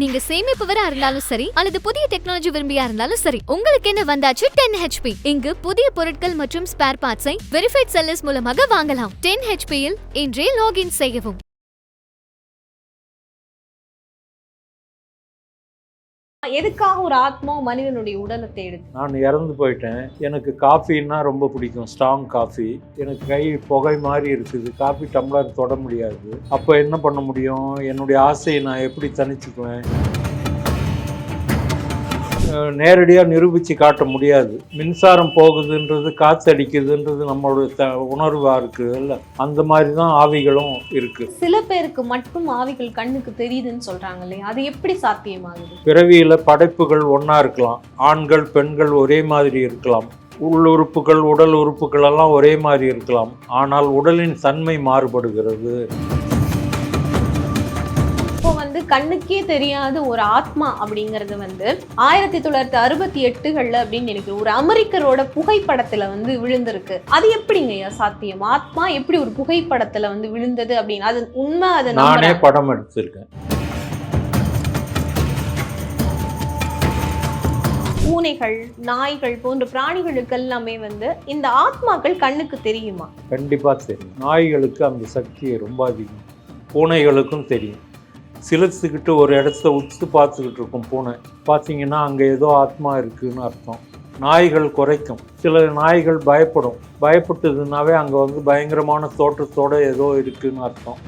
நீங்க சேமிப்பவரா இருந்தாலும் சரி அல்லது புதிய டெக்னாலஜி விரும்பியா இருந்தாலும் சரி உங்களுக்கு என்ன வந்தாச்சு? டென் ஹெச்பி இங்கு புதிய பொருட்கள் மற்றும் ஸ்பேர் பார்ட்ஸை வெரிஃபைட் செல்லர்ஸ் மூலமாக வாங்கலாம். டென் ஹெச்பியில் இன்றே லாகின் செய்யவும். எதுக்காக ஒரு ஆத்மா மனிதனுடைய உடலை தேடுது நான் இறந்து போயிட்டேன். எனக்கு காஃபின்னா ரொம்ப பிடிக்கும். ஸ்ட்ராங் காஃபி எனக்கு கை புகை மாதிரி இருக்குது. காஃபி டம்ளர் தொட முடியாது. அப்போ என்ன பண்ண முடியும்? என்னுடைய ஆசையை நான் எப்படி தணிச்சுக்குவேன்? நேரடியாக நிரூபித்து காட்ட முடியாது. மின்சாரம் போகுதுன்றது காற்றடிக்குதுன்றது நம்மளோட த உணர்வாக இருக்குதுல்ல அந்த மாதிரி தான் ஆவிகளும் இருக்குது சில பேருக்கு மட்டும் ஆவிகள் கண்ணுக்கு தெரியுதுன்னு சொல்றாங்க இல்லையா? அது எப்படி சாத்தியமாகுது? பிறவியில் படைப்புகள் ஒன்றா இருக்கலாம். ஆண்கள் பெண்கள் ஒரே மாதிரி இருக்கலாம். உள் உறுப்புகள் உடல் உறுப்புகள் எல்லாம் ஒரே மாதிரி இருக்கலாம். ஆனால் உடலின் தன்மை மாறுபடுகிறது. கண்ணுக்கே தெரியாத ஒரு ஆத்மா அப்படிங்கறது வந்து ஆயிரத்தி தொள்ளாயிரத்தி அறுபத்தி எட்டுகள்ல அப்படின்னு நினைக்கிறேன் ஒரு அமெரிக்கரோட புகைப்படத்துல வந்து விழுந்திருக்கு. அது எப்படிங்க சாத்தியம்? ஆத்மா எப்படி ஒரு புகைப்படத்துல வந்து விழுந்தது அப்படின்னு? அது உண்மை அது நானே படம் எடுத்திருக்கேன். பூனைகள் நாய்கள் போன்ற பிராணிகளுக்கு எல்லாமே வந்து இந்த ஆத்மாக்கள் கண்ணுக்கு தெரியுமா? கண்டிப்பாக தெரியும். நாய்களுக்கு அந்த சக்தி ரொம்ப அதிகம். பூனைகளுக்கும் தெரியும். சிலத்துக்கிட்டு ஒரு இடத்த உத்து பார்த்துக்கிட்டு இருக்கும் பூனை. பார்த்தீங்கன்னா அங்கே ஏதோ ஆத்மா இருக்குன்னு அர்த்தம். நாய்கள் குறைக்கும். சில நாய்கள் பயப்படும். பயப்பட்டதுனாவே அங்கே வந்து பயங்கரமான தோற்றத்தோட ஏதோ இருக்குன்னு அர்த்தம்.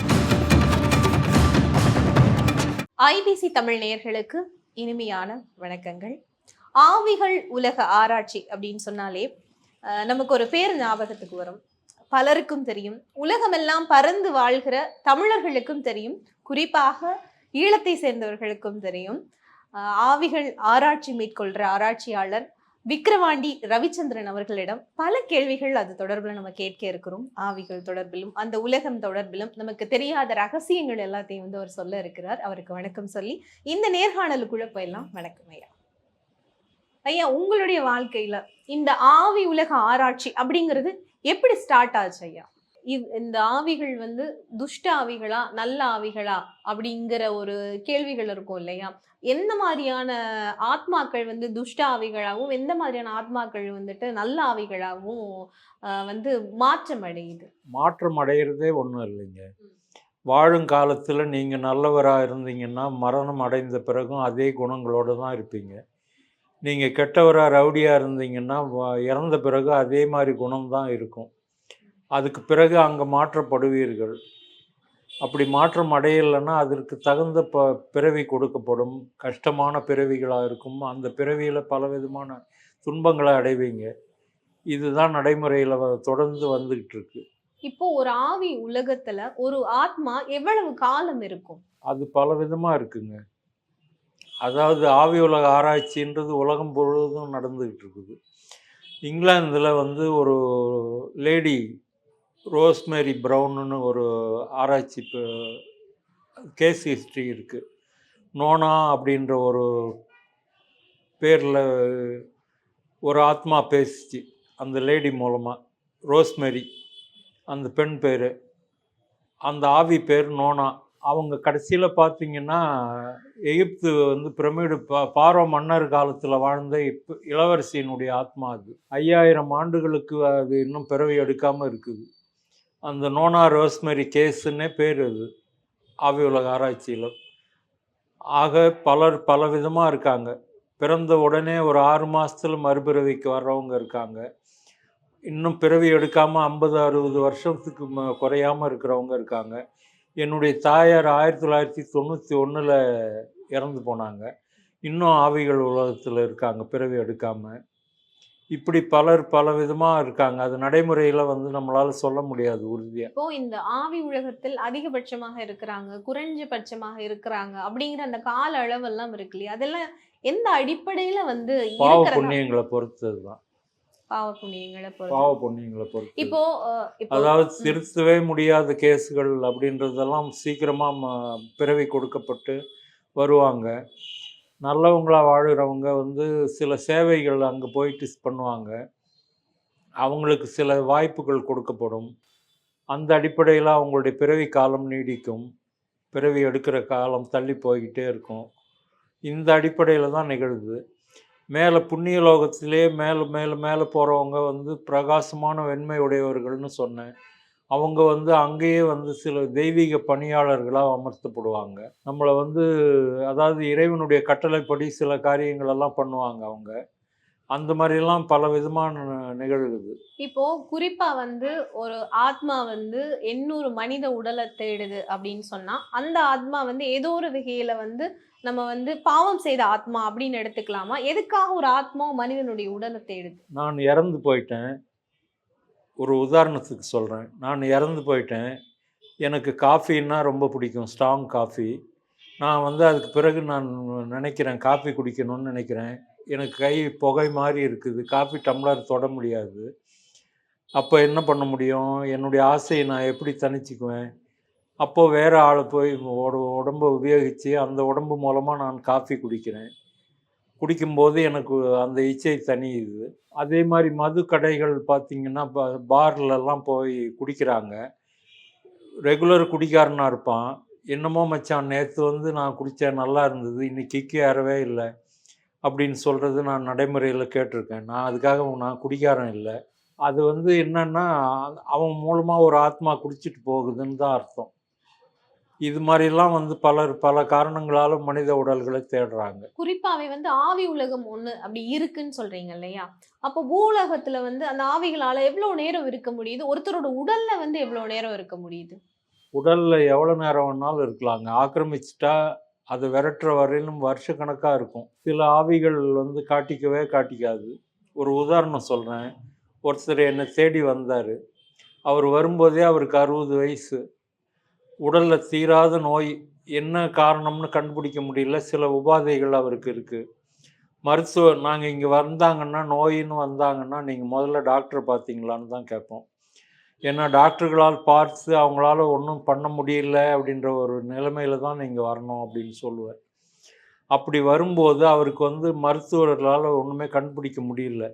ஐபிசி தமிழ் நேயர்களுக்கு இனிமையான வணக்கங்கள். ஆவிகள் உலக ஆராய்ச்சி அப்படின்னு சொன்னாலே நமக்கு ஒரு பேர் ஞாபகத்துக்கு வரும். பலருக்கும் தெரியும். உலகமெல்லாம் பறந்து வாழ்கிற தமிழர்களுக்கும் தெரியும். குறிப்பாக ஈழத்தை சேர்ந்தவர்களுக்கும் தெரியும். ஆவிகள் ஆராய்ச்சி மேற்கொள்கிற ஆராய்ச்சியாளர் விக்ரவாண்டி ரவிச்சந்திரன் அவர்களிடம் பல கேள்விகள் அது தொடர்பில் நம்ம கேட்க இருக்கிறோம். ஆவிகள் தொடர்பிலும் அந்த உலகம் தொடர்பிலும் நமக்கு தெரியாத ரகசியங்கள் எல்லாத்தையும் வந்து அவர் சொல்ல இருக்கிறார். அவருக்கு வணக்கம் சொல்லி இந்த நேர்காணலுக்குள்ள போயெல்லாம் வணக்கம் ஐயா. ஐயா உங்களுடைய வாழ்க்கையில இந்த ஆவி உலக ஆராய்ச்சி அப்படிங்கிறது எப்படி ஸ்டார்ட் ஆச்சு ஐயா? இந்த ஆவிகள் வந்து துஷ்ட ஆவிகளா நல்ல ஆவிகளா அப்படிங்கிற ஒரு கேள்விகள் இருக்கும் இல்லையா? எந்த மாதிரியான ஆத்மாக்கள் வந்து துஷ்ட ஆவிகளாகவும் எந்த மாதிரியான ஆத்மாக்கள் வந்துட்டு நல்ல ஆவிகளாகவும் வந்து மாற்றம் அடையுது? மாற்றம் அடையிறதே ஒன்றும் இல்லைங்க. வாழும் காலத்தில் நீங்கள் நல்லவராக இருந்தீங்கன்னா மரணம் அடைந்த பிறகும் அதே குணங்களோடு தான் இருப்பீங்க. நீங்கள் கெட்டவராக ரவுடியாக இருந்தீங்கன்னா இறந்த பிறகு அதே மாதிரி குணம் தான் இருக்கும். அதுக்கு பிறகு அங்கே மாற்றப்படுவீர்கள். அப்படி மாற்றம் அடையலைன்னா அதற்கு தகுந்த ப பிறவி கொடுக்கப்படும். கஷ்டமான பிறவிகளாக இருக்கும். அந்த பிறவியில் பலவிதமான துன்பங்களை அடைவீங்க. இதுதான் நடைமுறையில் தொடர்ந்து வந்துக்கிட்டு இருக்கு. இப்போ ஒரு ஆவி உலகத்துல ஒரு ஆத்மா எவ்வளவு காலம் இருக்கும்? அது பல விதமாக இருக்குங்க. அதாவது ஆவி உலக ஆராய்ச்சின்றது உலகம் முழுவதும் நடந்துக்கிட்டு இருக்குது. இங்கிலாந்தில் வந்து ஒரு லேடி ரோஸ்மேரி ப்ரௌன்னு ஒரு ஆராய்ச்சி கேஸ் ஹிஸ்ட்ரி இருக்குது நோனா அப்படின்ற ஒரு பேரில் ஒரு ஆத்மா பேசிச்சு. அந்த லேடி மூலமாக ரோஸ்மேரி அந்த பெண் பேர். அந்த ஆவி பேர் நோனா. அவங்க கடைசியில் பார்த்தீங்கன்னா எகிப்து வந்து பிரமிடு பா பாரோ மன்னர் காலத்தில் வாழ்ந்த இப்போ இளவரசியினுடைய ஆத்மா அது. ஐயாயிரம் ஆண்டுகளுக்கு அது இன்னும் பிறவி எடுக்காமல் இருக்குது. அந்த நோனா ரோஸ்மெரி கேஸுன்னே பேர் அது. ஆவி உலக ஆராய்ச்சியில். ஆக பலர் பல விதமாக இருக்காங்க. பிறந்த உடனே ஒரு ஆறு மாதத்தில் மறுபிறவிக்கு வர்றவங்க இருக்காங்க. இன்னும் பிறவி எடுக்காமல் ஐம்பது அறுபது வருஷத்துக்கு ம குறையாமல் இருக்கிறவங்க இருக்காங்க. என்னுடைய தாயார் ஆயிரத்தி தொள்ளாயிரத்தி தொண்ணூற்றி ஒன்றில் இறந்து போனாங்க. இன்னும் ஆவிகள் உலகத்தில் இருக்காங்க பிறவி எடுக்காமல் இப்படி பலர் பல விதமாக இருக்காங்க. அது நடைமுறையில் வந்து நம்மளால் சொல்ல முடியாது உறுதியாக இப்போ இந்த ஆவி உலகத்தில் அதிகபட்சமாக இருக்கிறாங்க குறைஞ்சபட்சமாக இருக்கிறாங்க அப்படிங்கிற அந்த கால அளவெல்லாம் இருக்கு இல்லையா? அதெல்லாம் எந்த அடிப்படையில வந்து பாவ புண்ணியங்களை பொறுத்தது தான். பாவ புண்ணியங்களை பொறுத்து. பாவ புண்ணியங்களை பொறுத்து இப்போ அதாவது திருத்தவே முடியாத கேஸுகள் அப்படின்றதெல்லாம் சீக்கிரமாக பிறவி கொடுக்கப்பட்டு வருவாங்க. நல்லவங்களாக வாழ்கிறவங்க வந்து சில சேவைகள் அங்கே போயிட்டு பண்ணுவாங்க. அவங்களுக்கு சில வாய்ப்புகள் கொடுக்கப்படும். அந்த அடிப்படையில் அவங்களுடைய பிறவி காலம் நீடிக்கும். பிறவி எடுக்கிற காலம் தள்ளி போய்கிட்டே இருக்கும். இந்த அடிப்படையில் தான் நிகழுது. மேலே புண்ணிய லோகத்திலே மேலே மேலே மேலே போகிறவங்க வந்து பிரகாசமான வெண்மை உடையவர்கள்னு சொன்னேன். அவங்க வந்து அங்கேயே வந்து சில தெய்வீக பணியாளர்களாக அமர்த்தப்படுவாங்க. நம்மளை வந்து அதாவது இறைவனுடைய கட்டளைப்படி சில காரியங்களெல்லாம் பண்ணுவாங்க அவங்க. அந்த மாதிரிலாம் பல விதமான நிகழ்வுது இப்போ குறிப்பா வந்து ஒரு ஆத்மா வந்து எண்ணூறு மனித உடலை தேடுது அப்படின்னு சொன்னா அந்த ஆத்மா வந்து ஏதோ ஒரு வகையில வந்து நம்ம வந்து பாவம் செய்த ஆத்மா அப்படின்னு எடுத்துக்கலாமா? எதுக்காக ஒரு ஆத்மா மனிதனுடைய உடலை தேடுது? நான் இறந்து போயிட்டேன். ஒரு உதாரணத்துக்கு சொல்கிறேன் நான் இறந்து போயிட்டேன். எனக்கு காஃபின்னா ரொம்ப பிடிக்கும் ஸ்ட்ராங் காஃபி நான் வந்து அதுக்கு பிறகு நான் நினைக்கிறேன் காஃபி குடிக்கணும்னு நினைக்கிறேன். எனக்கு கை புகை மாதிரி இருக்குது. காஃபி டம்ளர் தொட முடியாது. அப்போ என்ன பண்ண முடியும்? என்னுடைய ஆசையை நான் எப்படி தணிச்சிக்குவேன்? அப்போது வேறு ஆளை போய் உடம்பை உபயோகித்து அந்த உடம்பு மூலமாக நான் காஃபி குடிக்கிறேன். குடிக்கும்போது எனக்கு அந்த இச்சை தனியுது அதே மாதிரி மது கடைகள் பார்த்திங்கன்னா பார்த்தீங்கன்னா பார்லெல்லாம் போய் குடிக்கிறாங்க. ரெகுலர் குடிக்காரனாக இருப்பான். என்னமோ மச்சான் நேற்று வந்து நான் குடித்தேன் நல்லா இருந்தது இன்னைக்கு கிக்கு ஏறவே இல்லை அப்படின்னு சொல்கிறது நான் நடைமுறையில் கேட்டிருக்கேன். நான் அதுக்காக நான் குடிக்காரன் இல்லை. அது வந்து என்னன்னா அவன் மூலமாக ஒரு ஆத்மா குடிச்சிட்டு போகுதுன்னு தான் அர்த்தம். இது மாதிரிலாம் வந்து பலர் பல காரணங்களால மனித உடல்களை தேடுறாங்க. குறிப்பாவே வந்து ஆவி உலகம் ஒண்ணு அப்படி இருக்குன்னு சொல்றீங்க இல்லையா? அப்போ பூலகத்துல வந்து அந்த ஆவிகளால எவ்வளவு நேரம் இருக்க முடியுது? ஒருத்தரோட உடல்ல வந்து எவ்வளவு நேரம் இருக்க முடியுது? உடலில் எவ்வளோ நேரம் வேணாலும் இருக்கலாங்க. ஆக்கிரமிச்சிட்டா அதை விரட்டுற வரையிலும் வருஷக்கணக்காக இருக்கும். சில ஆவிகள் வந்து காட்டிக்கவே காட்டிக்காது. ஒரு உதாரணம் சொல்கிறேன் ஒருத்தர் என்னை தேடி வந்தார். அவர் வரும்போதே அவருக்கு அறுபது வயசு. உடலில் தீராத நோய் என்ன காரணம்னு கண்டுபிடிக்க முடியல. சில உபாதைகள் அவருக்கு இருக்குது மருத்துவ நாங்கள் இங்கே வந்தாங்கன்னா நோயின்னு வந்தாங்கன்னா நீங்கள் முதல்ல டாக்டரை பார்த்தீங்களான்னு தான் கேட்போம். ஏன்னா டாக்டர்களால் பார்த்து அவங்களால ஒன்றும் பண்ண முடியல அப்படின்ற ஒரு நிலைமையில தான் நீங்கள் வரணும் அப்படின்னு சொல்லுவேன் அப்படி வரும்போது அவருக்கு வந்து மருத்துவர்களால் ஒன்றுமே கண்டுபிடிக்க முடியல.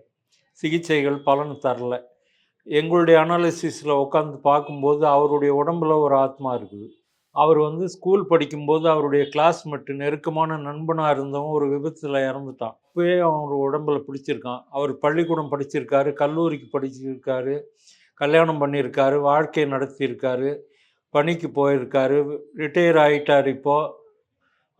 சிகிச்சைகள் பலன் தரல. எங்களுடைய அனாலிசிஸில் உட்காந்து பார்க்கும்போது அவருடைய உடம்புல ஒரு ஆத்மா இருக்குது. அவர் வந்து ஸ்கூல் படிக்கும்போது அவருடைய கிளாஸ்மேட்டு நெருக்கமான நண்பனாக இருந்தவன் ஒரு விபத்தில் இறந்துட்டான். இப்போயே அவர் உடம்புல பிடிச்சிருக்கான். அவர் பள்ளிக்கூடம் படிச்சிருக்காரு கல்லூரிக்கு படிச்சிருக்காரு கல்யாணம் பண்ணியிருக்காரு வாழ்க்கையை நடத்தியிருக்காரு பணிக்கு போயிருக்காரு ரிட்டையர் ஆகிட்டார் இப்போது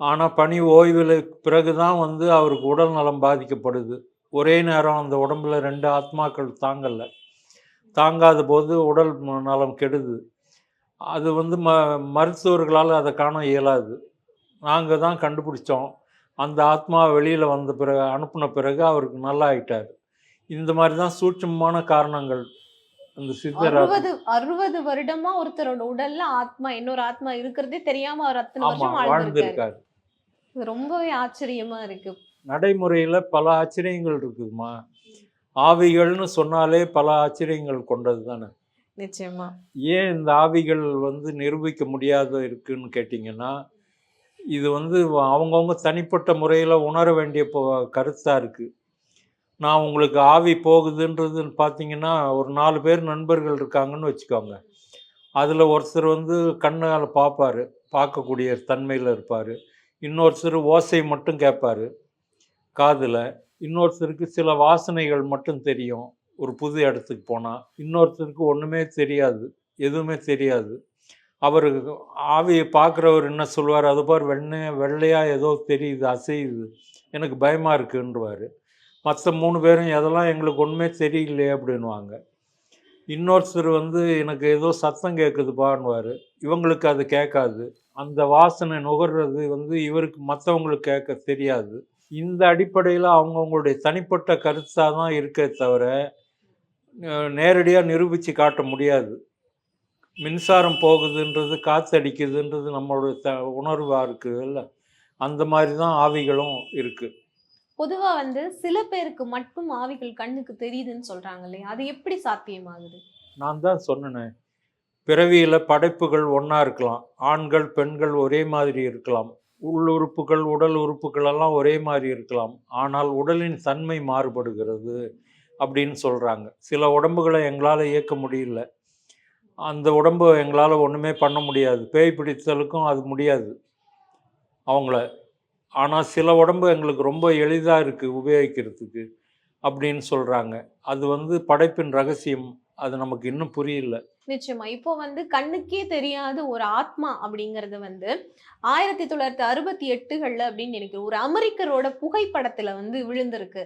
ஆனால் பணி ஓய்வில் பிறகு தான் வந்து அவருக்கு உடல் நலம் பாதிக்கப்படுது. ஒரே நேரம் அந்த உடம்புல ரெண்டு ஆத்மாக்கள் தாங்கலை. தாங்காத போது உடல் நலம் கெடுது. அது வந்து ம மருத்துவர்களால் அதை காண இயலாது. நாங்கள் தான் கண்டுபிடிச்சோம். அந்த ஆத்மா வெளியில் வந்த பிறகு அனுப்புன பிறகு அவருக்கு நல்லா ஆயிட்டார் இந்த மாதிரி தான் சூட்சமமான காரணங்கள் அந்த சித்தர் அறுபது அறுபது வருடமா ஒருத்தரோட உடல்ல ஆத்மா இன்னொரு ஆத்மா இருக்கிறதே தெரியாம அவர் அத்தனை வருஷம் வாழ்ந்திருக்காரு. ரொம்பவே ஆச்சரியமா இருக்கு. நடைமுறையில் பல ஆச்சரியங்கள் இருக்குதுமா ஆவிகள்னு சொன்னாலே பல ஆச்சரியங்கள் கொண்டது தானே நிச்சயமா. ஏன் இந்த ஆவிகள் வந்து நிரூபிக்க முடியாத இருக்குன்னு கேட்டிங்கன்னா இது வந்து அவங்கவுங்க தனிப்பட்ட முறையில் உணர வேண்டிய கருத்தாக இருக்குது நான் உங்களுக்கு ஆவி போகுதுன்றது பார்த்தீங்கன்னா ஒரு நாலு பேர் நண்பர்கள் இருக்காங்கன்னு வச்சுக்கோங்க. அதில் ஒருத்தர் வந்து கண்ணால் பார்ப்பாரு பார்க்கக்கூடிய தன்மையில் இருப்பார். இன்னொருத்தர் ஓசை மட்டும் கேட்பாரு காதில். இன்னொருத்தருக்கு சில வாசனைகள் மட்டும் தெரியும். ஒரு புது இடத்துக்கு போனால் இன்னொருத்தருக்கு ஒன்றுமே தெரியாது எதுவுமே தெரியாது. அவர் ஆவியை பார்க்குறவர் என்ன சொல்லுவார்? அது பார் வெண்ணைய வெள்ளையாக ஏதோ தெரியுது அசையுது. எனக்கு பயமாக இருக்குன்றவார். மற்ற மூணு பேரும் எதெல்லாம் எங்களுக்கு ஒன்றுமே தெரியலையே அப்படின்வாங்க இன்னொருத்தர் வந்து எனக்கு ஏதோ சத்தம் கேட்குதுப்பான்வார் இவங்களுக்கு அது கேட்காது. அந்த வாசனை நுகர்றது வந்து இவருக்கு மற்றவங்களுக்கு கேட்க தெரியாது. இந்த அடிப்படையில் அவங்கவுங்களுடைய தனிப்பட்ட கருத்தாக தான் இருக்கே தவிர நேரடியாக நிரூபித்து காட்ட முடியாது. மின்சாரம் போகுதுன்றது காற்று அடிக்குதுன்றது நம்மளோட த உணர்வாக இருக்குதுல்ல அந்த மாதிரி தான் ஆவிகளும் இருக்குது பொதுவா வந்து சில பேருக்கு மட்டும் ஆவிகள் கண்ணுக்கு தெரியுதுன்னு சொல்றாங்க இல்லையா? அது எப்படி சாத்தியமாகுது? நான் தான் சொன்னேனே. பிறவியில் படைப்புகள் ஒன்றா இருக்கலாம். ஆண்கள் பெண்கள் ஒரே மாதிரி இருக்கலாம். உள் உறுப்புகள் உடல் உறுப்புகள் எல்லாம் ஒரே மாதிரி இருக்கலாம். ஆனால் உடலின் தன்மை மாறுபடுகிறது அப்படின்னு சொல்கிறாங்க சில உடம்புகளை எங்களால் இயக்க முடியல. அந்த உடம்பு எங்களால் ஒன்றுமே பண்ண முடியாது. பேய் பிடித்தலுக்கும் அது முடியாது அவங்கள. ஆனால் சில உடம்பு எங்களுக்கு ரொம்ப எளிதாக இருக்குது உபயோகிக்கிறதுக்கு அப்படின்னு சொல்கிறாங்க அது வந்து படைப்பின் ரகசியம். அது நமக்கு இன்னும் புரியல. நிச்சயமா. இப்போ வந்து கண்ணுக்கே தெரியாத ஒரு ஆத்மா அப்படிங்கறது வந்து ஆயிரத்தி தொள்ளாயிரத்தி அறுபத்தி எட்டுகள்ல அப்படின்னு நினைக்கிறேன். ஒரு அமெரிக்கரோட புகைப்படத்துல வந்து விழுந்திருக்கு.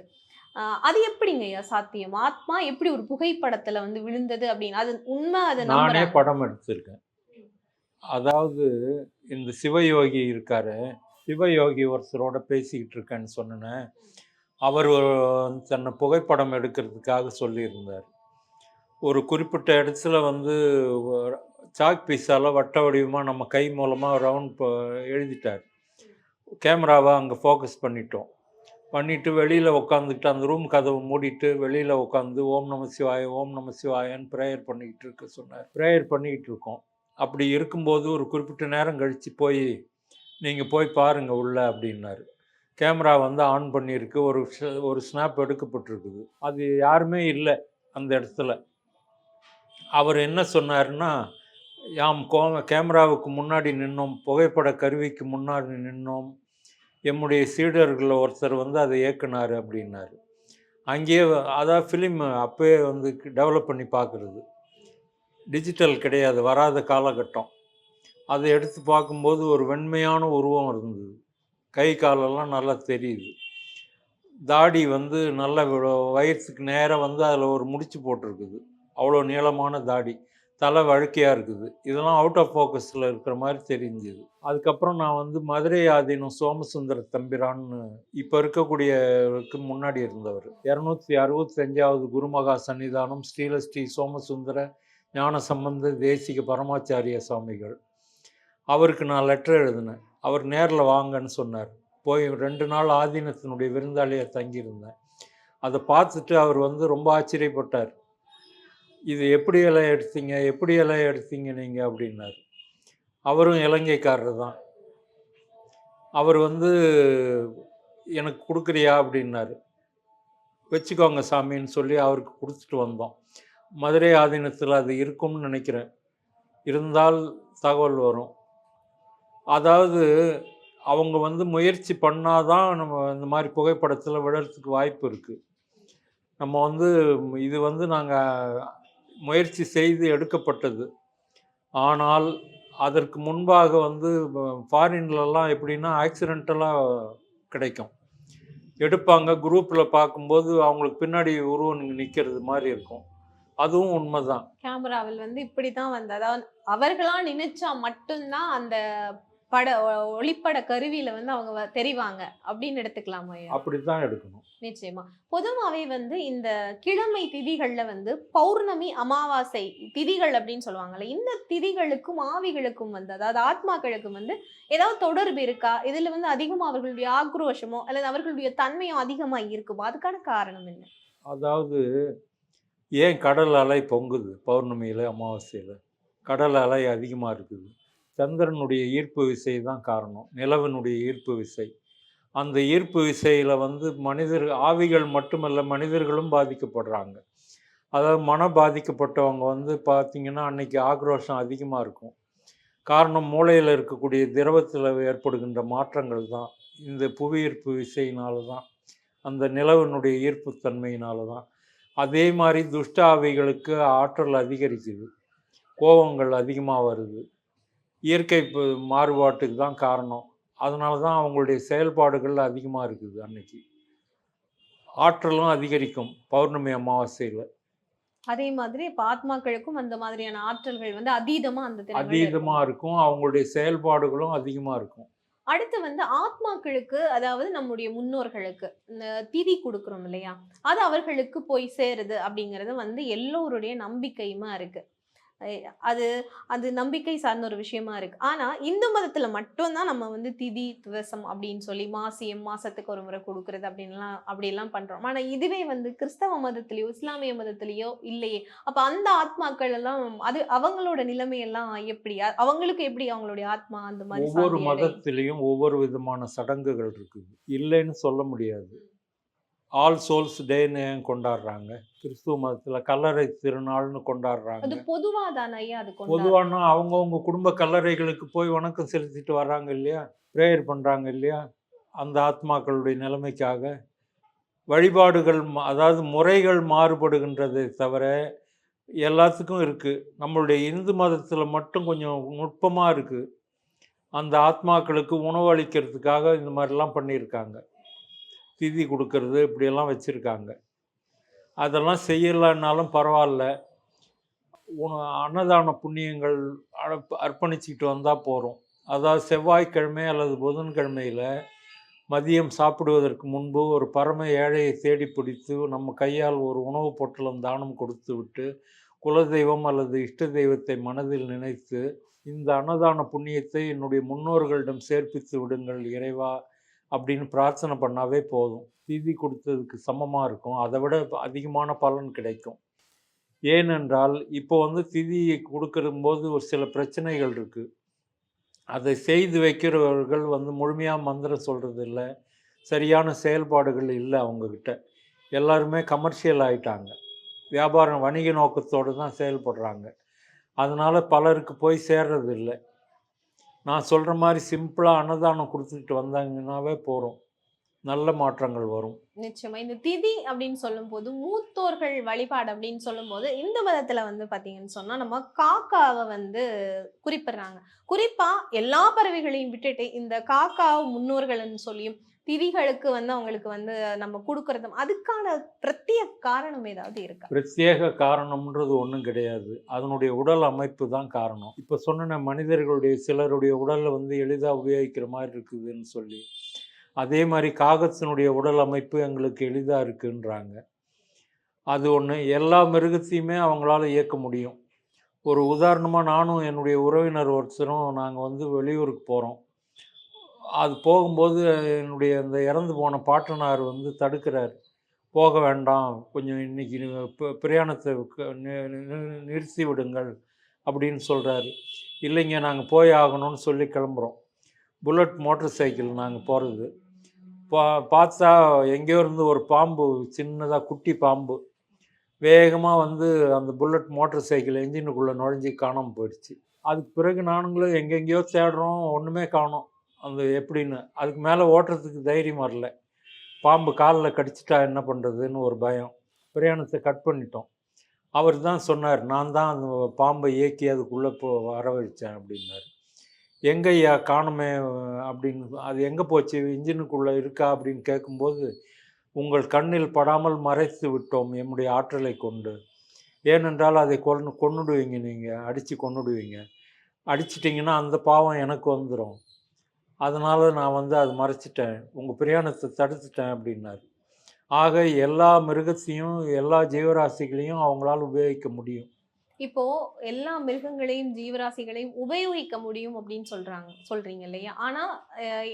அது எப்படிங்க ஐயா சாத்தியம்? ஆத்மா எப்படி ஒரு புகைப்படத்துல வந்து விழுந்தது அப்படின்னு? அது உண்மை அதை நானே படம் எடுத்திருக்கேன். அதாவது இந்த சிவயோகி இருக்காரு. சிவயோகி ஒருத்தரோட பேசிக்கிட்டு இருக்கேன்னு சொன்னேன். அவர் தன்னை புகைப்படம் எடுக்கிறதுக்காக சொல்லியிருந்தார். ஒரு குறிப்பிட்ட இடத்துல வந்து சாக் பீஸால் வட்ட வடிவமாக நம்ம கை மூலமாக ரவுண்ட் எழுதிட்டார். கேமராவை அங்கே ஃபோக்கஸ் பண்ணிட்டோம். பண்ணிவிட்டு வெளியில் உட்காந்துக்கிட்டு அந்த ரூம் கதவை மூடிட்டு வெளியில் உட்காந்து ஓம் நம சிவாய ஓம் நம சிவாயன்னு ப்ரேயர் பண்ணிக்கிட்டு இருக்க சொன்னார். ப்ரேயர் பண்ணிக்கிட்டு இருக்கோம். அப்படி இருக்கும்போது ஒரு குறிப்பிட்ட நேரம் கழித்து போய் நீங்கள் போய் பாருங்கள் உள்ள அப்படின்னாரு. கேமரா வந்து ஆன் பண்ணியிருக்கு. ஒரு ஒரு ஸ்னாப் எடுக்கப்பட்டிருக்குது. அது யாருமே இல்லை அந்த இடத்துல. அவர் என்ன சொன்னார்னா யாம் கோ கேமராவுக்கு முன்னாடி நின்னோம் புகைப்பட கருவிக்கு முன்னாடி நின்னோம் எம்முடைய சீடர்களில் ஒருத்தர் வந்து அதை இயக்குனார் அப்படின்னாரு. அங்கேயே அதான் ஃபிலிம் அப்போயே வந்து டெவலப் பண்ணி பார்க்குறது. டிஜிட்டல் கிடையாது வராத காலகட்டம். அதை எடுத்து பார்க்கும்போது ஒரு வெண்மையான உருவம் இருந்தது. கை காலெல்லாம் நல்லா தெரியுது. தாடி வந்து நல்ல வயிற்றுக்கு நேராக வந்து அதில் ஒரு முடிச்சு போட்டிருக்குது. அவ்வளோ நீளமான தாடி தலை வழுக்கையாக இருக்குது. இதெல்லாம் அவுட் ஆஃப் ஃபோக்கஸில் இருக்கிற மாதிரி தெரிஞ்சுது. அதுக்கப்புறம் நான் வந்து மதுரை ஆதீனம் சோமசுந்தர தம்பிரான்னு இப்போ இருக்கக்கூடியவருக்கு முன்னாடி இருந்தவர். இரநூத்தி அறுபத்தஞ்சாவது குருமகா சன்னிதானம் ஸ்ரீலஸ்ரீ சோமசுந்தர ஞான சம்பந்த தேசிக பரமாச்சாரிய சுவாமிகள் அவருக்கு நான் லெட்டர் எழுதினேன். அவர் நேரில் வாங்கன்னு சொன்னார். போய் ரெண்டு நாள் ஆதீனத்தினுடைய விருந்தாளியாக தங்கியிருந்தேன். அதை பார்த்துட்டு அவர் வந்து ரொம்ப ஆச்சரியப்பட்டார். இது எப்படியெல்லாம் எடுத்தீங்க எப்படி எல்லாம் எடுத்தீங்க நீங்கள் அப்படின்னாரு. அவரும் இலங்கைக்காரர் தான். அவர் வந்து எனக்கு கொடுக்குறியா? அப்படின்னாரு. வச்சுக்கோங்க சாமின்னு சொல்லி அவருக்கு கொடுத்துட்டு வந்தோம். மதுரை ஆதீனத்தில் அது இருக்கும்னு நினைக்கிறேன். இருந்தால் தகவல் வரும். அதாவது அவங்க வந்து முயற்சி பண்ணாதான் நம்ம இந்த மாதிரி புகைப்படத்தில் விடறதுக்கு வாய்ப்பு இருக்குது நம்ம வந்து இது வந்து நாங்கள் முயற்சி செய்து எடுக்கப்பட்டது. ஆனால் அதற்கு முன்பாக வந்து ஃபாரின்லலாம் எப்படின்னா ஆக்சிடென்டலாக கிடைக்கும். எடுப்பாங்க குரூப்பில் பார்க்கும்போது அவங்களுக்கு பின்னாடி உருவம் நிற்கிறது மாதிரி இருக்கும். அதுவும் உண்மைதான். கேமராவில் வந்து இப்படி தான் வந்து அதாவது அவர்களா நினைச்சா மட்டும்தான் அந்த பட ஒளிப்பட கருவியில வந்து அவங்க தெரிவாங்க. அப்படின்னு எடுத்துக்கலாமா ஐயா? அப்படி தான் எடுக்கணும். நிச்சயமா. பொதுவாவே வந்து இந்த கிழமை திதிகள்ல வந்து பௌர்ணமி அமாவாசை திதிகள் அப்படின்னு சொல்லுவாங்கல்ல இந்த திதிகளுக்கும் ஆவிகளுக்கும் வந்து அதாவது ஆத்மாக்களுக்கும் வந்து ஏதாவது தொடர்பு இருக்கா? இதுல வந்து அதிகமா அவர்களுடைய ஆக்ரோஷமோ அல்லது அவர்களுடைய தன்மையோ அதிகமா இருக்குமா? அதுக்கான காரணம் என்ன? அதாவது ஏன் கடல் அலை பொங்குது? பௌர்ணமியில் அமாவாசையில். கடல் அலை அதிகமாக இருக்குது. சந்திரனுடைய ஈர்ப்பு விசை தான் காரணம். நிலவினுடைய ஈர்ப்பு விசை. அந்த ஈர்ப்பு விசையில் வந்து மனிதர் ஆவிகள் மட்டுமல்ல மனிதர்களும் பாதிக்கப்படுறாங்க. அதாவது மன பாதிக்கப்பட்டவங்க வந்து பார்த்திங்கன்னா அன்னைக்கு ஆக்ரோஷம் அதிகமாக இருக்கும். காரணம் மூளையில் இருக்கக்கூடிய திரவத்தில் ஏற்படுகின்ற மாற்றங்கள் தான். இந்த புவி ஈர்ப்பு விசையினால தான். அந்த நிலவினுடைய ஈர்ப்புத்தன்மையினால தான். அதே மாதிரி துஷ்ட ஆவிகளுக்கு ஆற்றல் அதிகரிக்குது. கோபங்கள் அதிகமாக வருது. இயற்கை மாறுபாட்டுக்கு தான் காரணம். அதனால தான் அவங்களுடைய செயல்பாடுகள் அதிகமாக இருக்குது அன்னைக்கு. ஆற்றலும் அதிகரிக்கும் பௌர்ணமி அமாவாசையில். அதே மாதிரி இப்ப ஆத்மாக்களுக்கும் அந்த மாதிரியான ஆற்றல்கள் வந்து அதீதமா அந்த. அதீதமாக இருக்கும். அவங்களுடைய செயல்பாடுகளும் அதிகமாக இருக்கும். அடுத்து வந்து ஆத்மாக்களுக்கு அதாவது நம்முடைய முன்னோர்களுக்கு இந்த திதி கொடுக்குறோம் இல்லையா? அது அவர்களுக்கு போய் சேருது அப்படிங்கிறது வந்து எல்லோருடைய நம்பிக்கையுமா இருக்கு. அஹ் அது அது நம்பிக்கை சார்ந்த ஒரு விஷயமா இருக்கு. ஆனா இந்து மதத்துல மட்டும்தான் நம்ம வந்து திதி துவசம் அப்படின்னு சொல்லி மாசியம் மாசத்துக்கு ஒரு முறை கொடுக்கறது அப்படின்லாம் அப்படியெல்லாம் பண்றோம். ஆனா இதுவே வந்து கிறிஸ்தவ மதத்திலயோ இஸ்லாமிய மதத்திலயோ இல்லையே. அப்ப அந்த ஆத்மாக்கள் எல்லாம் அது அவங்களோட நிலைமையெல்லாம் எப்படி? அவங்களுக்கு எப்படி அவங்களுடைய ஆத்மா அந்த மாதிரி ஒவ்வொரு? மதத்திலையும் ஒவ்வொரு விதமான சடங்குகள் இருக்குது. இல்லைன்னு சொல்ல முடியாது. ஆல் சோல்ஸ் டேன்னு கொண்டாடுறாங்க? கிறிஸ்துவ மதத்தில் கல்லறை திருநாள்னு கொண்டாடுறாங்க. அது பொதுவா தானே ஐயா அது. பொதுவான அவங்கவுங்க குடும்ப கல்லறைகளுக்கு போய் வணக்கம் செலுத்திட்டு வர்றாங்க இல்லையா? ப்ரேயர் பண்ணுறாங்க இல்லையா? அந்த ஆத்மாக்களுடைய நிலைமைக்காக வழிபாடுகள் அதாவது முறைகள் மாறுபடுகின்றதை தவிர எல்லாத்துக்கும் இருக்குது நம்மளுடைய இந்து மதத்தில் மட்டும் கொஞ்சம் நுட்பமாக இருக்குது அந்த ஆத்மாக்களுக்கு உணவு அளிக்கிறதுக்காக இந்த மாதிரிலாம் பண்ணியிருக்காங்க. திதி கொடுக்கறது இப்படியெல்லாம் வச்சுருக்காங்க. அதெல்லாம் செய்யலைன்னாலும் பரவாயில்ல. உண அன்னதான புண்ணியங்கள் அர்ப்ப- அர்ப்பணிச்சுக்கிட்டு வந்தால் போகிறோம் அதாவது செவ்வாய்க்கிழமை அல்லது புதன்கிழமையில் மதியம் சாப்பிடுவதற்கு முன்பு ஒரு பரம ஏழையை தேடி பிடித்து நம்ம கையால் ஒரு உணவுப் பொட்டலம் தானம் கொடுத்து விட்டு குலதெய்வம் அல்லது இஷ்ட தெய்வத்தை மனதில் நினைத்து இந்த அன்னதான புண்ணியத்தை என்னுடைய முன்னோர்களிடம் சேர்ப்பித்து விடுங்கள் இறைவா. அப்படின்னு பிரார்த்தனை பண்ணாவே போதும். திதி கொடுத்ததுக்கு சமமாக இருக்கும். அதை விட அதிகமான பலன் கிடைக்கும். ஏனென்றால் இப்போ வந்து திதி கொடுக்கும்போது ஒரு சில பிரச்சனைகள் இருக்குது அதை செய்து வைக்கிறவர்கள் வந்து முழுமையாக மந்திரம் சொல்கிறது இல்லை சரியான செயல்பாடுகள் இல்லை அவங்கக்கிட்ட எல்லாருமே கமர்ஷியல் ஆகிட்டாங்க வியாபாரம் வணிக நோக்கத்தோடு தான் செயல்படுறாங்க. அதனால் பலருக்கு போய் சேர்றது இல்லை நான் சொல்கிற மாதிரி சிம்பிளாக அன்னதானம் கொடுத்துட்டு வந்தாங்கன்னாவே போகிறோம் நல்ல மாற்றங்கள் வரும். நிச்சயமா. இந்த திதி அப்படின்னு சொல்லும்போது மூத்தோர்கள் வழிபாடு அப்படின்னு சொல்லும்போது இந்து மதத்துல வந்து பாத்தீங்கன்னு சொன்னா நம்ம காக்காவை வந்து குறிப்பிடுறாங்க. குறிப்பா எல்லா பறவைகளையும் விட்டுட்டு இந்த காக்கா முன்னோர்கள்னு சொல்லியும் திதிகளுக்கு வந்து அவங்களுக்கு வந்து நம்ம கொடுக்கறதும் அதுக்கான பிரத்யேக காரணம் ஏதாவது இருக்கா? பிரத்யேக காரணம்ன்றது ஒன்றும் கிடையாது. அதனுடைய உடல் அமைப்பு தான் காரணம். இப்போ சொன்ன மனிதர்களுடைய சிலருடைய உடலை வந்து எளிதாக உபயோகிக்கிற மாதிரி இருக்குதுன்னு சொல்லி அதே மாதிரி காகத்தினுடைய உடல் அமைப்பு எங்களுக்கு எளிதாக இருக்குன்றாங்க. அது ஒன்று எல்லா மிருகத்தையுமே அவங்களால இயக்க முடியும். ஒரு உதாரணமாக நானும் என்னுடைய உறவினர் ஒருத்தரும் நாங்கள் வந்து வெளியூருக்கு போகிறோம் அது போகும்போது என்னுடைய அந்த இறந்து போன பாட்டனார் வந்து தடுக்கிறார். போக வேண்டாம் கொஞ்சம் இன்னைக்கு பிரயாணத்தை க- நிறுத்தி விடுங்கள் அப்படின்னு சொல்கிறாரு இல்லைங்க நாங்கள் போய் ஆகணும்னு சொல்லி கிளம்புறோம். புல்லட் மோட்டர் சைக்கிள் நாங்கள் போகிறது பா பார்த்தா எங்கேயோ இருந்து ஒரு பாம்பு சின்னதாக குட்டி பாம்பு. வேகமாக வந்து அந்த புல்லட் மோட்டர் சைக்கிள் என்ஜினுக்குள்ளே நுழைஞ்சி காணாமல் போயிடுச்சு. அதுக்கு பிறகு நானுங்களும் எங்கெங்கேயோ தேடுறோம் ஒன்றுமே காணோம். அந்த எப்படின்னு அதுக்கு மேலே ஓட்டுறதுக்கு தைரியம் வரல. பாம்பு காலில் கடிச்சிட்டா என்ன பண்ணுறதுன்னு ஒரு பயம். பிரயாணத்தை கட் பண்ணிட்டோம். அவர் தான் சொன்னார் நான் தான் அந்த பாம்பை இயக்கி அதுக்குள்ளே போ வர வச்சேன் அப்படின்னார். எங்க ஐயா காணுமே அப்படின்னு அது எங்கே போச்சு? இன்ஜினுக்குள்ளே இருக்கா? அப்படின்னு கேட்கும்போது உங்கள் கண்ணில் படாமல் மறைத்து விட்டோம் எம்முடைய ஆற்றலை கொண்டு. ஏனென்றால் அதை கொண்டு கொண்டுடுவீங்க நீங்கள் அடித்து கொன்னுடுவீங்க. அடிச்சிட்டிங்கன்னா அந்த பாவம் எனக்கு வந்துடும் அதனால் நான் வந்து அது மறைச்சிட்டேன். உங்கள் பிரயாணத்தை தடுத்துட்டேன் அப்படின்னாரு. ஆக எல்லா மிருகத்தையும் எல்லா ஜீவராசிகளையும் அவங்களால உபயோகிக்க முடியும். இப்போ எல்லா மிருகங்களையும் ஜீவராசிகளையும் உபயோகிக்க முடியும் அப்படின்னு சொல்றாங்க சொல்றீங்க இல்லையா? ஆனா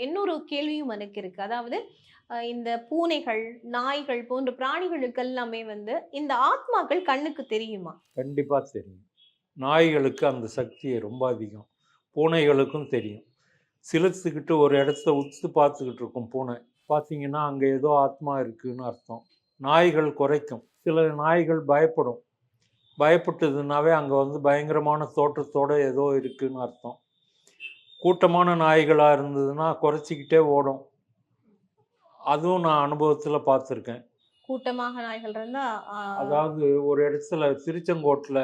இன்னொரு கேள்வியும் எனக்கு இருக்கு. அதாவது இந்த பூனைகள் நாய்கள் போன்ற பிராணிகளுக்கு எல்லாமே வந்து இந்த ஆத்மாக்கள் கண்ணுக்கு தெரியுமா? கண்டிப்பாக தெரியும். நாய்களுக்கு அந்த சக்தி ரொம்ப அதிகம். பூனைகளுக்கும் தெரியும். சிலுத்துக்கிட்டு ஒரு இடத்த உத்து பார்த்துக்கிட்டு இருக்கும் பூனை. பார்த்தீங்கன்னா அங்கே ஏதோ ஆத்மா இருக்குன்னு அர்த்தம். நாய்கள் குறைக்கும். சில நாய்கள் பயப்படும். பயப்பட்டதுனாவே அங்கே வந்து பயங்கரமான தோற்றத்தோட ஏதோ இருக்குன்னு அர்த்தம். கூட்டமான நாய்களாக இருந்ததுன்னா குறைச்சிக்கிட்டே ஓடும். அதுவும் நான் அனுபவத்தில் பார்த்துருக்கேன். கூட்டமாக நாய்கள் இருந்தா ஆஹ், அதாவது ஒரு இடத்துல திருச்செங்கோட்டில்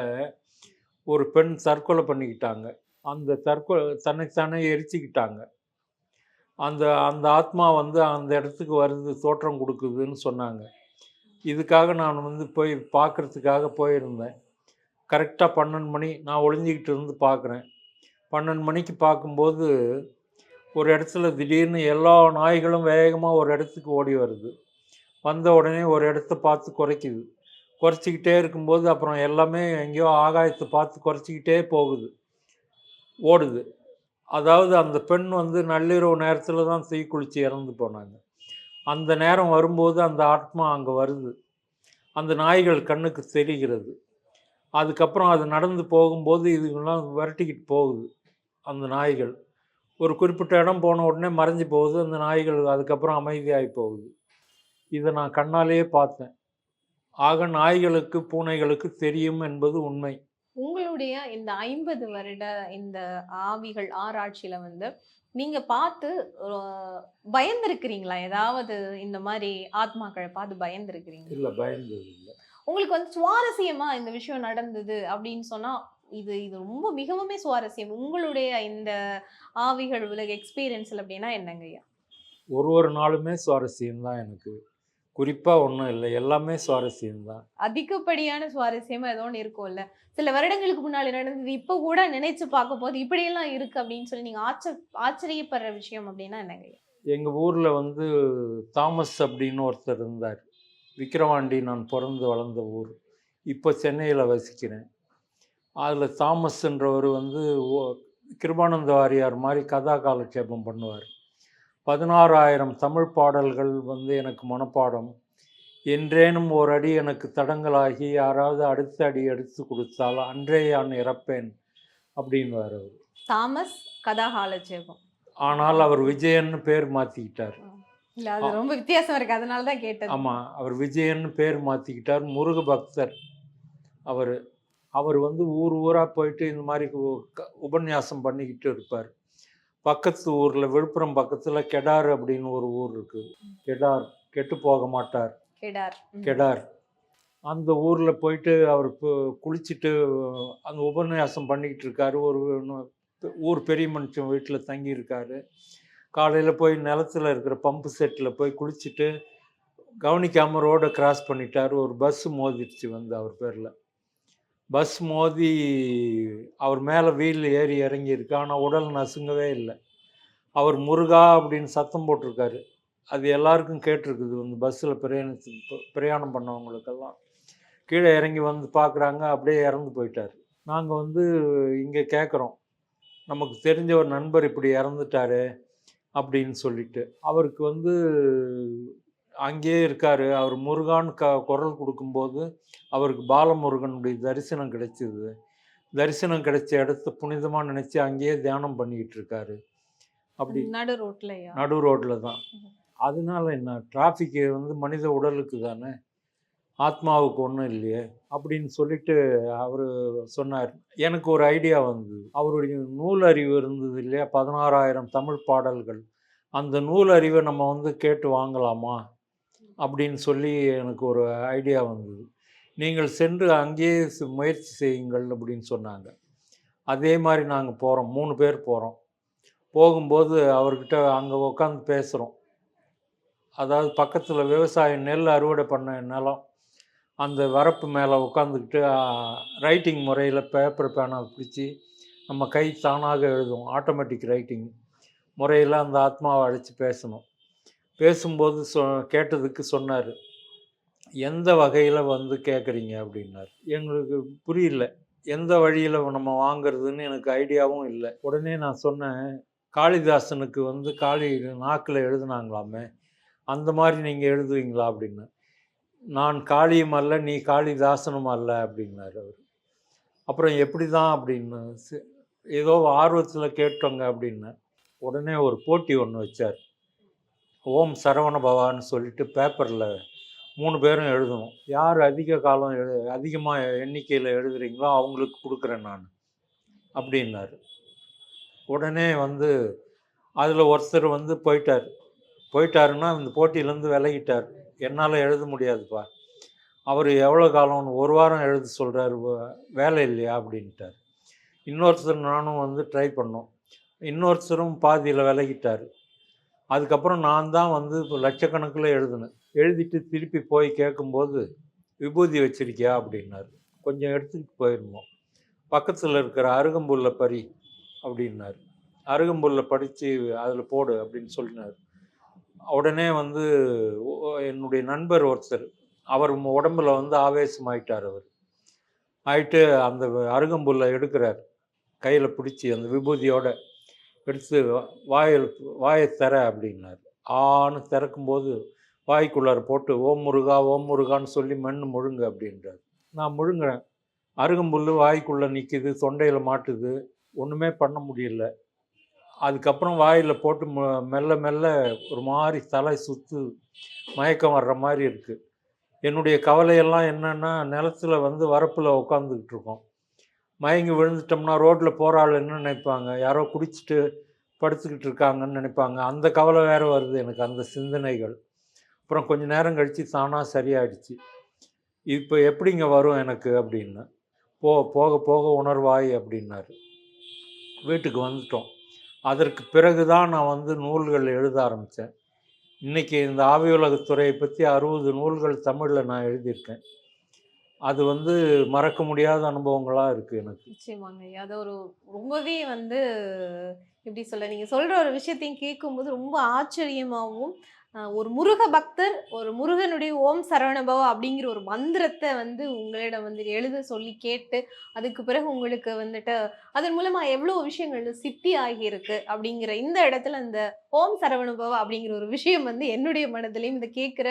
ஒரு பெண் தற்கொலை பண்ணிக்கிட்டாங்க. அந்த தற்கொலை தன்னைத்தானே எரிச்சிக்கிட்டாங்க. அந்த அந்த ஆத்மா வந்து அந்த இடத்துக்கு வருது தோற்றம் கொடுக்குதுன்னு சொன்னாங்க. இதுக்காக நான் வந்து போய் பார்க்குறதுக்காக போயிருந்தேன். கரெக்டாக பன்னெண்டு மணி நான் ஒளிஞ்சிக்கிட்டு இருந்து பார்க்குறேன் பன்னெண்டு மணிக்கு பார்க்கும்போது ஒரு இடத்துல திடீர்னு எல்லா நாய்களும் வேகமாக ஒரு இடத்துக்கு ஓடி வருது. வந்த உடனே ஒரு இடத்த பார்த்து குறைக்குது. குறைச்சிக்கிட்டே இருக்கும்போது அப்புறம் எல்லாமே எங்கேயோ ஆகாயத்தை பார்த்து குறைச்சிக்கிட்டே போகுது. ஓடுது. அதாவது அந்த பெண் வந்து நள்ளிரவு நேரத்தில் தான் தீக்குளிச்சு இறந்து போனாங்க. அந்த நேரம் வரும்போது அந்த ஆத்மா அங்கே வருது. அந்த நாய்கள் கண்ணுக்கு தெரிகிறது. அதுக்கப்புறம் அது நடந்து போகும்போது இதுங்கெல்லாம் விரட்டிக்கிட்டு போகுது அந்த நாய்கள். ஒரு குறிப்பிட்ட இடம் போன உடனே மறைஞ்சு போகுது அந்த நாய்கள் அதுக்கப்புறம் அமைதியாகி போகுது. இதை நான் கண்ணாலேயே பார்த்தேன். ஆக நாய்களுக்கு பூனைகளுக்கு தெரியும் என்பது உண்மை. உங்களுடைய இந்த ஐம்பது வருட இந்த ஆவிகள் ஆராய்ச்சியில வந்து நீங்க பார்த்து பயந்திருக்கிறீங்களா? ஏதாவது இந்த மாதிரி ஆத்மாக்களை பார்த்து பயந்திருக்கிறீங்க இல்லை பயந்தது இல்லை உங்களுக்கு வந்து சுவாரஸ்யமா இந்த விஷயம் நடந்தது அப்படின்னு சொன்னா இது இது ரொம்ப மிகவுமே சுவாரஸ்யம். உங்களுடைய இந்த ஆவிகள் உலக எக்ஸ்பீரியன்ஸ்ல அப்படின்னா என்னங்க ஐயா ஒரு ஒரு நாளுமே சுவாரஸ்யம்தான் எனக்கு. குறிப்பாக ஒன்றும் இல்லை. எல்லாமே சுவாரஸ்யம்தான் அதிகப்படியான சுவாரஸ்யமா ஏதோ ஒன்று இருக்கும்ல. சில வருடங்களுக்கு முன்னாடி நடந்தது? இப்போ கூட நினைச்சு பார்க்கும் போது இப்படியெல்லாம் இருக்கு அப்படின்னு சொல்லி நீங்க ஆச்ச ஆச்சரியப்படுற விஷயம் அப்படின்னா என்னங்க? எங்கள் ஊரில் வந்து தாமஸ் அப்படின்னு ஒருத்தர் இருந்தார். விக்கிரவாண்டி நான் பிறந்து வளர்ந்த ஊர். இப்போ சென்னையில் வசிக்கிறேன். அதில் தாமஸ்ன்றவர் வந்து கிருபானந்த வாரியார் மாதிரி கதா காலட்சேபம் பண்ணுவார். பதினாறாயிரம் தமிழ் பாடல்கள் வந்து எனக்கு மனப்பாடம். என்றேனும் ஒரு அடி எனக்கு தடங்கலாகி யாராவது அடுத்த அடி எடுத்து கொடுத்தால் அன்றே நான் இறப்பேன் அப்படின்வார் அவர். தாமஸ் கதாகாலட்சேபம். ஆனால் அவர் விஜயன்னு பேர் மாற்றிக்கிட்டார் இல்ல அது ரொம்ப வித்தியாசம் இருக்கு. அதனால தான் கேட்டது. ஆமாம் அவர் விஜயன்னு பேர் மாற்றிக்கிட்டார் முருக பக்தர் அவர். அவர் வந்து ஊர் ஊராக போயிட்டு இந்த மாதிரி உபன்யாசம் பண்ணிக்கிட்டு இருப்பார். பக்கத்து ஊரில் விழுப்புரம் பக்கத்தில் கெடார் அப்படின்னு ஒரு ஊர் இருக்குது கெடார் கெட்டு போக மாட்டார். கேடார். கெடார். அந்த ஊரில் போயிட்டு அவர் குளிச்சுட்டு அந்த உபன்யாசம் பண்ணிக்கிட்டு இருக்காரு. ஒரு ஊர் பெரிய மனுஷன் வீட்டில் தங்கியிருக்காரு. காலையில் போய் நிலத்துல இருக்கிற பம்பு செட்டில் போய் குளிச்சுட்டு கவனிக்காமல் ரோடை கிராஸ் பண்ணிட்டார். ஒரு பஸ் மோதிடுச்சு வந்து அவர் பேரில். பஸ் மோதி அவர் மேலே வீல் ஏறி இறங்கியிருக்கு. ஆனால் உடல் நசுங்கவே இல்லை. அவர் முருகா அப்படின்னு சத்தம் போட்டிருக்காரு. அது எல்லாருக்கும் கேட்டிருக்குது. இந்த பஸ்ஸில் பிரயாணிச்சு பிரயாணம் பண்ணவங்களுக்கெல்லாம். கீழே இறங்கி வந்து பார்க்குறாங்க அப்படியே இறந்து போயிட்டார். நாங்கள் வந்து இங்கே கேட்குறோம் நமக்கு தெரிஞ்ச ஒரு நண்பர் இப்படி இறந்துட்டாரு அப்படின்னு சொல்லிட்டு. அவருக்கு வந்து அங்கேயே இருக்காரு. அவர் முருகான்னு க குரல் கொடுக்கும்போது அவருக்கு பாலமுருகனுடைய தரிசனம் கிடைச்சிது. தரிசனம் கிடைச்ச இடத்த புனிதமாக நினச்சி அங்கேயே தியானம் பண்ணிக்கிட்டு இருக்காரு. அப்படி நடு ரோட்லயா? நடு ரோட்டில் தான். அதனால என்ன? டிராஃபிக்கு வந்து மனித உடலுக்கு தானே? ஆத்மாவுக்கு ஒன்றும் இல்லையே? அப்படின்னு சொல்லிட்டு அவர் சொன்னார். எனக்கு ஒரு ஐடியா வந்தது. அவருடைய நூல் அறிவு இருந்தது இல்லையா? பதினாறாயிரம் தமிழ் பாடல்கள். அந்த நூல் அறிவை நம்ம வந்து கேட்டு வாங்கலாமா? அப்படின்னு சொல்லி எனக்கு ஒரு ஐடியா வந்தது. நீங்கள் சென்று அங்கேயே முயற்சி செய்யுங்கள் அப்படின்னு சொன்னாங்க. அதே மாதிரி நாங்கள் போகிறோம் மூணு பேர் போகிறோம் போகும்போது அவர்கிட்ட அங்கே உட்காந்து பேசுகிறோம் அதாவது பக்கத்தில் விவசாயம் நெல் அறுவடை பண்ண நிலம் அந்த வரப்பு மேலே உட்காந்துக்கிட்டு ரைட்டிங் முறையில் பேப்பர் பேனை பிடிச்சி நம்ம கை தானாக எழுதும் ஆட்டோமேட்டிக் ரைட்டிங் முறையில் அந்த ஆத்மாவை அழைச்சி பேசணும். பேசும்போது சொ கேட்டதுக்கு சொன்னார். எந்த வகையில் வந்து கேட்குறீங்க அப்படின்னார். எங்களுக்கு புரியல. எந்த வழியில் நம்ம வாங்குறதுன்னு எனக்கு ஐடியாவும் இல்லை. உடனே நான் சொன்னேன் காளிதாசனுக்கு வந்து காளி நாக்கில் எழுதுனாங்களாமே? அந்த மாதிரி நீங்கள் எழுதுவீங்களா? அப்படின்னு. நான் காளியும் அல்ல நீ காளிதாசனும் அல்ல அப்படின்னார் அவர். அப்புறம் எப்படி தான் அப்படின்னு ஏதோ ஆர்வத்தில் கேட்டோங்க அப்படின்னு. உடனே ஒரு போட்டி ஒன்று வச்சார். ஓம் சரவண பவான்னு சொல்லிட்டு பேப்பரில் மூணு பேரும் எழுதணும். யார் அதிக காலம் எழு அதிகமாக எண்ணிக்கையில் எழுதுறீங்களோ அவங்களுக்கு கொடுக்குறேன் நான் அப்படின்னாரு. உடனே வந்து அதில் ஒருத்தர் வந்து போயிட்டார். போயிட்டாருன்னா இந்த போட்டியிலேருந்து விலகிட்டார். என்னால் எழுத முடியாதுப்பா. அவர் எவ்வளோ காலம்னு ஒரு வாரம் எழுத சொல்கிறாரு வேலை இல்லையா அப்படின்ட்டார். இன்னொருத்தர் நானும் வந்து ட்ரை பண்ணோம். இன்னொருத்தரும் பாதியில் விலகிட்டார். அதுக்கப்புறம் நான் தான் வந்து இப்போ லட்சக்கணக்கில் எழுதினேன். எழுதிட்டு திருப்பி போய் கேட்கும்போது விபூதி வச்சிருக்கியா? அப்படின்னாரு. கொஞ்சம் எடுத்துக்கிட்டு போயிருந்தோம் பக்கத்தில் இருக்கிற அருகம்புல்ல பறி அப்படின்னாரு. அருகம்புல்ல படித்து அதில் போடு அப்படின்னு சொல்லினார். உடனே வந்து என்னுடைய நண்பர் ஒருத்தர் அவர் உடம்புல வந்து ஆவேசமாயிட்டார் அவர். ஆயிட்டு அந்த அருகம்புல்லை எடுக்கிறார். கையில் பிடிச்சி அந்த விபூதியோட எடுத்து வாயில் வாயை திற அப்படின்னார். ஆன்னு திறக்கும்போது வாய்க்குள்ளார போட்டு ஓம் முருகா ஓம் முருகான்னு சொல்லி மண் முழுங்க அப்படின்றார். நான் முழுங்குறேன். அருகம்புல் வாய்க்குள்ளே நிற்கிது தொண்டையில் மாட்டுது ஒன்றுமே பண்ண முடியல. அதுக்கப்புறம் வாயில் போட்டு மெல்ல மெல்ல ஒரு மாதிரி தலை சுற்று மயக்கம் வர்ற மாதிரி இருக்குது என்னுடைய கவலையெல்லாம் என்னென்னா நிலத்துல வந்து வரப்பில் உட்காந்துக்கிட்டு இருக்கோம். மயங்கி விழுந்துட்டோம்னா ரோட்டில் போகிற ஆள் என்ன நினைப்பாங்க? யாரோ குடிச்சிட்டு படுத்துக்கிட்டு இருக்காங்கன்னு நினைப்பாங்க. அந்த கவலை வேறு வருது எனக்கு அந்த சிந்தனைகள். அப்புறம் கொஞ்சம் நேரம் கழித்து தானாக சரியாயிடுச்சு. இப்போ எப்படிங்க வரும் எனக்கு அப்படின்னு. போ போக போக உணர்வாய் அப்படின்னாரு. வீட்டுக்கு வந்துட்டோம். அதற்கு பிறகு தான் நான் வந்து நூல்கள் எழுத ஆரம்பித்தேன் இன்றைக்கி இந்த ஆவியுலகத்துறையை பற்றி அறுபது நூல்கள் தமிழில் நான் எழுதியிருக்கேன். அது வந்து மறக்க முடியாத அனுபவங்களாக இருக்குது எனக்கு. நிச்சயமாங்க. அது ஒரு ரொம்பவே வந்து எப்படி சொல்ல நீங்கள் சொல்கிற ஒரு விஷயத்தையும் கேட்கும்போது ரொம்ப ஆச்சரியமாகவும் ஒரு முருக பக்தர் ஒரு முருகனுடைய ஓம் சரவணபவ அப்படிங்கிற ஒரு மந்திரத்தை வந்து உங்களிடம் வந்து எழுத சொல்லி கேட்டு அதுக்கு பிறகு உங்களுக்கு வந்துட்டு அதன் மூலமா எவ்வளோ விஷயங்கள் சித்தி ஆகியிருக்கு அப்படிங்கிற இந்த இடத்துல அந்த ஓம் சரவணபவ அப்படிங்கிற ஒரு விஷயம் வந்து என்னுடைய மனதிலையும் இந்த கேட்குற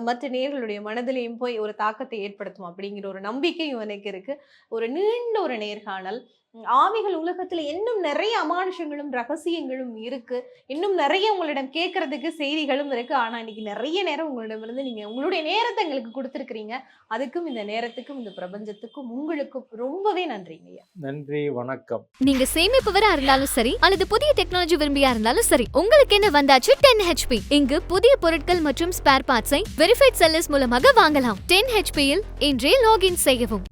மற்ற நேர்களுடைய மனதிலையும் போய் ஒரு தாக்கத்தை ஏற்படுத்தும் அப்படிங்கிற ஒரு நம்பிக்கையும் எனக்கு இருக்கு. ஒரு நீண்ட ஒரு நேர்காணல். ஆவிகள் உலகத்துல இன்னும் நிறைய அமானுஷங்களும் ரகசியங்களும் இருக்கு. இன்னும் நிறைய உங்களிடம் கேட்கறதுக்கு செய்திகளும் இருக்கு. ஆனா இன்னைக்கு நிறைய நேரம் உங்களிடமிருந்து நீங்க உங்களுடைய நேரத்தை எங்களுக்கு கொடுத்துருக்கிறீங்க. அதுக்கும் இந்த நேரத்துக்கும் இந்த பிரபஞ்சத்துக்கும் உங்களுக்கும் ரொம்பவே நன்றிங்க ஐயா. நன்றி வணக்கம். நீங்க சேமிப்பவரா இருந்தாலும் சரி அல்லது புதிய டெக்னாலஜி விரும்பியா இருந்தாலும் சரி உங்களுக்கு என்ன வந்தாச்சு? டென் ஹெச்பி இங்கு புதிய பொருட்கள் மற்றும் ஸ்பேர் பார்ட்ஸை வெரிஃபைட் செல்லர்ஸ் மூலமாக வாங்கலாம். டென் ஹெச்பியில் இன்றே லாகின் செய்யவும்.